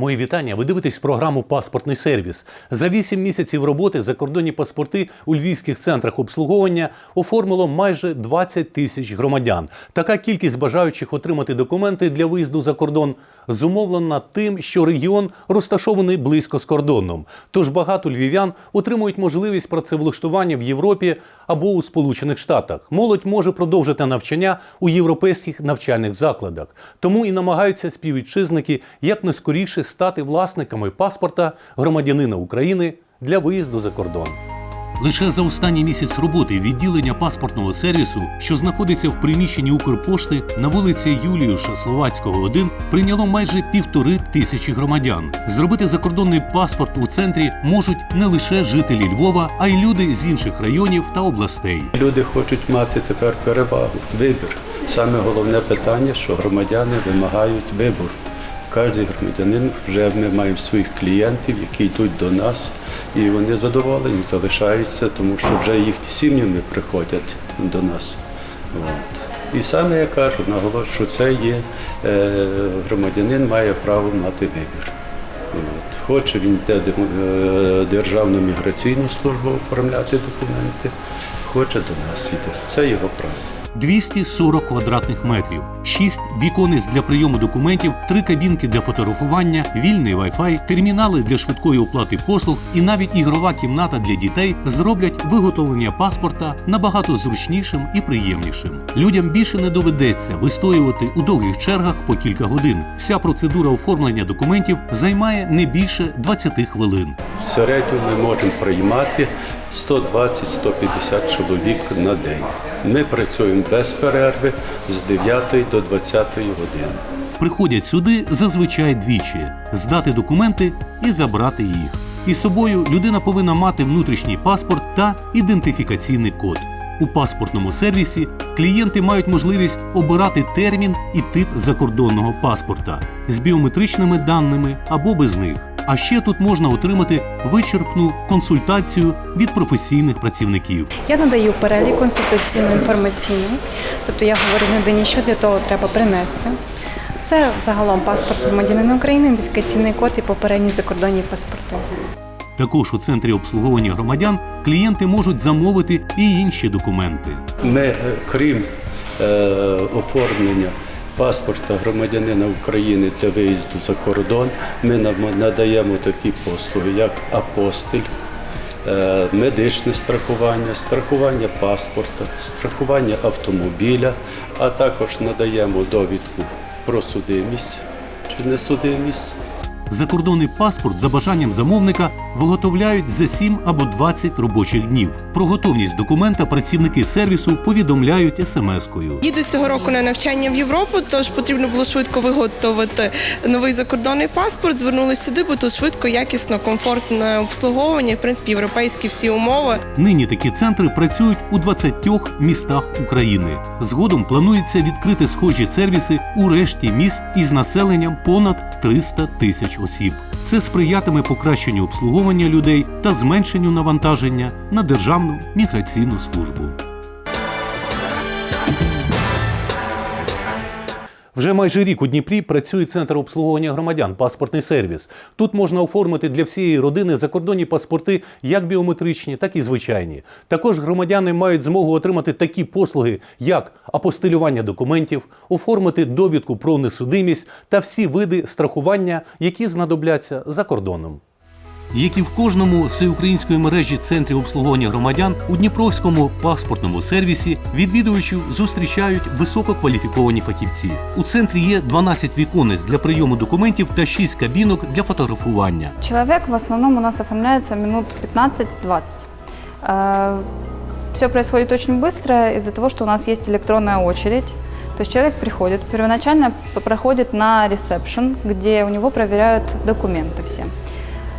Мої вітання. Ви дивитесь програму Паспортний сервіс. За 8 місяців роботи закордонні паспорти у львівських центрах обслуговування оформило майже 20 тисяч громадян. Така кількість бажаючих отримати документи для виїзду за кордон зумовлена тим, що регіон розташований близько з кордоном. Тож багато львів'ян отримують можливість працевлаштування в Європі або у Сполучених Штатах. Молодь може продовжити навчання у європейських навчальних закладах. Тому і намагаються співвітчизники якнайскоріше стати власниками паспорта громадянина України для виїзду за кордон. Лише за останній місяць роботи відділення паспортного сервісу, що знаходиться в приміщенні Укрпошти на вулиці Юліуша Словацького, 1, прийняло майже півтори тисячі громадян. Зробити закордонний паспорт у центрі можуть не лише жителі Львова, а й люди з інших районів та областей. Люди хочуть мати тепер перевагу, вибір. Саме головне питання, що громадяни вимагають вибору. Кожен громадянин вже ми маємо своїх клієнтів, які йдуть до нас, і вони задоволені, залишаються, тому що вже їхні сім'ями приходять до нас. От. І саме я кажу, наголошую, що це є е, громадянин має право мати вибір. От. Хоче він йде е, Державну міграційну службу оформляти документи, хоче до нас йде. Це його право. 240 квадратних метрів, 6 віконець для прийому документів, 3 кабінки для фотографування, вільний Wi-Fi, термінали для швидкої оплати послуг і навіть ігрова кімната для дітей зроблять виготовлення паспорта набагато зручнішим і приємнішим. Людям більше не доведеться вистоювати у довгих чергах по кілька годин. Вся процедура оформлення документів займає не більше 20 хвилин. В середньому ми можемо приймати 120-150 чоловік на день. Ми працюємо без перерви з 9 до 20 години. приходять сюди зазвичай двічі здати документи і забрати їх. Із собою людина повинна мати внутрішній паспорт та ідентифікаційний код. У паспортному сервісі клієнти мають можливість обирати термін і тип закордонного паспорта з біометричними даними або без них. А ще тут можна отримати вичерпну консультацію від професійних працівників. Я надаю перелік консультаційно інформаційний, тобто я говорю людині, що для того треба принести. Це загалом паспорт громадянина України, ідентифікаційний код і попередні закордонні паспорти. Також у центрі обслуговування громадян клієнти можуть замовити і інші документи. Ми, е, крім е, оформлення паспорта громадянина України для виїзду за кордон, ми надаємо такі послуги, як апостиль, е, медичне страхування, страхування паспорта, страхування автомобіля, а також надаємо довідку про судимість чи несудимість. Закордонний паспорт за бажанням замовника виготовляють за 7 або 20 робочих днів. Про готовність документа працівники сервісу повідомляють смс-кою. Їду цього року на навчання в Європу, тож потрібно було швидко виготовити новий закордонний паспорт. Звернулися сюди, бо тут швидко, якісно, комфортне обслуговування, в принципі, європейські всі умови. Нині такі центри працюють у 20 містах України. Згодом планується відкрити схожі сервіси у решті міст із населенням понад 300 тисяч осіб. Це сприятиме покращенню обслуговування людей та зменшенню навантаження на державну міграційну службу. Вже майже рік у Дніпрі працює центр обслуговування громадян, паспортний сервіс. Тут можна оформити для всієї родини закордонні паспорти, як біометричні, так і звичайні. Також громадяни мають змогу отримати такі послуги, як апостилювання документів, оформити довідку про несудимість та всі види страхування, які знадобляться за кордоном. Як і в кожному всеукраїнської мережі центрів обслуговування громадян у Дніпровському паспортному сервісі відвідувачів зустрічають висококваліфіковані фахівці. У центрі є 12 віконець для прийому документів та 6 кабінок для фотографування. Человек в основном у нас оформляется минут 15-20. Все происходит очень быстро из-за того, что у нас есть электронная очередь. То есть человек приходит, первоначально п- проходит на ресепшн, где у него проверяют документы все.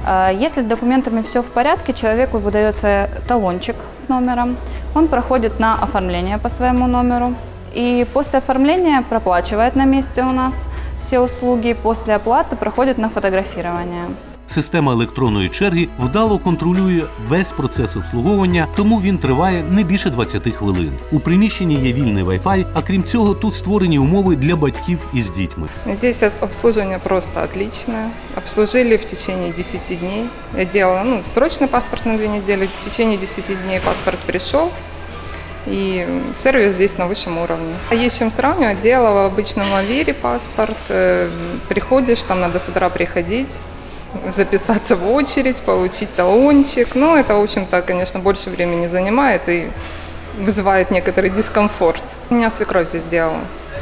Э, Если с документами все в порядке, человеку выдается талончик с номером, он проходит на оформление по своему номеру и после оформления проплачивает на месте у нас все услуги, после оплаты проходит на фотографирование. Система електронної черги вдало контролює весь процес обслуговування, тому він триває не більше 20 хвилин. У приміщенні є вільний Wi-Fi, а крім цього, тут створені умови для батьків із дітьми. Здесь ос- обслуживание просто отличное. Обслужили в течение 10 дней. Я делала ну, срочный паспорт на две недели. В течение 10 дней паспорт пришел. И сервис здесь на высшем уровне. А Есть чем сравнивать. Делала в обычном Авире паспорт. э, Приходишь, там надо с утра приходить, записаться в очередь, получить талончик. Ну, это, в общем-то, конечно, больше времени занимает и вызывает некоторый дискомфорт. У меня свекровь здесь сделала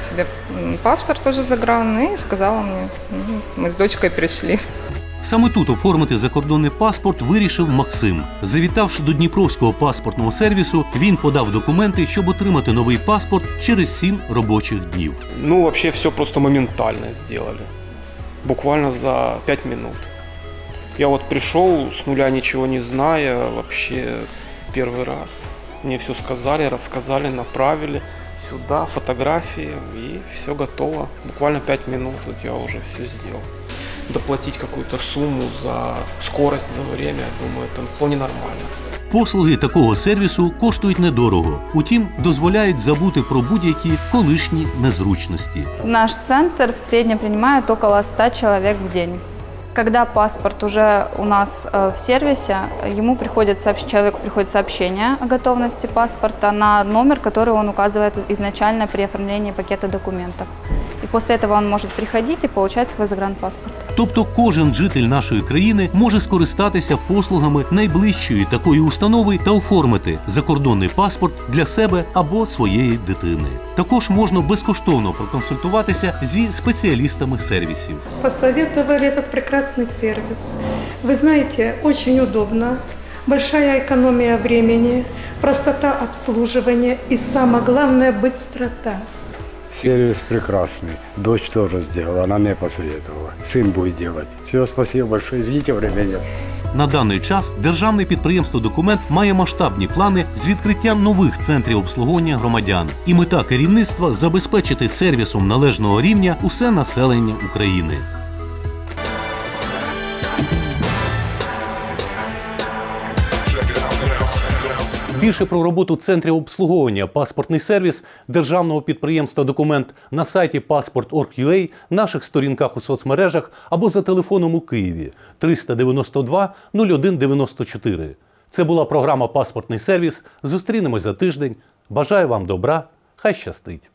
себе м, паспорт тоже загранный и сказала мне, «М, мы с дочкой пришли. Саме тут оформити закордонний паспорт вирішив Максим. Завітавши до Дніпровського паспортного сервісу, він подав документи, щоб отримати новий паспорт через сім робочих днів. Ну, вообще все просто моментально сделали. Буквально за 5 минут. Я вот пришел с нуля ничего не зная, вообще первый раз. Мне все сказали, рассказали, направили сюда, фотографии, и все готово. Буквально 5 минут вот я уже все сделал. Доплатить какую-то сумму за скорость, за время, я думаю, это вполне нормально. Послуги такого сервісу коштують недорого, утім дозволяють забути про будь-які колишні незручності. Наш центр в среднем принимает около 100 человек в день. Когда паспорт уже у нас э, в сервисе, ему приходит сообщ- человеку приходит сообщение о готовности паспорта на номер, который он указывает изначально при оформлении пакета документов. И после этого он может приходить и получать свой загранпаспорт. Тобто кожен житель нашої країни може скористатися послугами найближчої такої установи та оформити закордонний паспорт для себе або своєї дитини. Також можна безкоштовно проконсультуватися зі спеціалістами сервісів. Посоветовали этот прекрасный сервис. Вы знаете, очень удобно, большая экономия времени, простота обслуживания и самое главное быстрота. Сервис прекрасный. Дочь тоже сделала, она мне посоветовала. Сын будет делать. Все, спасибо большое. Извините, время нет. На даний час державне підприємство Документ має масштабні плани з відкриття нових центрів обслуговування громадян. І мета керівництва забезпечити сервісом належного рівня усе населення України. Більше про роботу центрів обслуговування паспортний сервіс державного підприємства Документ на сайті passport.org.ua, наших сторінках у соцмережах або за телефоном у Києві 392 0194. Це була програма Паспортний сервіс. Зустрінемось за тиждень. Бажаю вам добра. Хай щастить!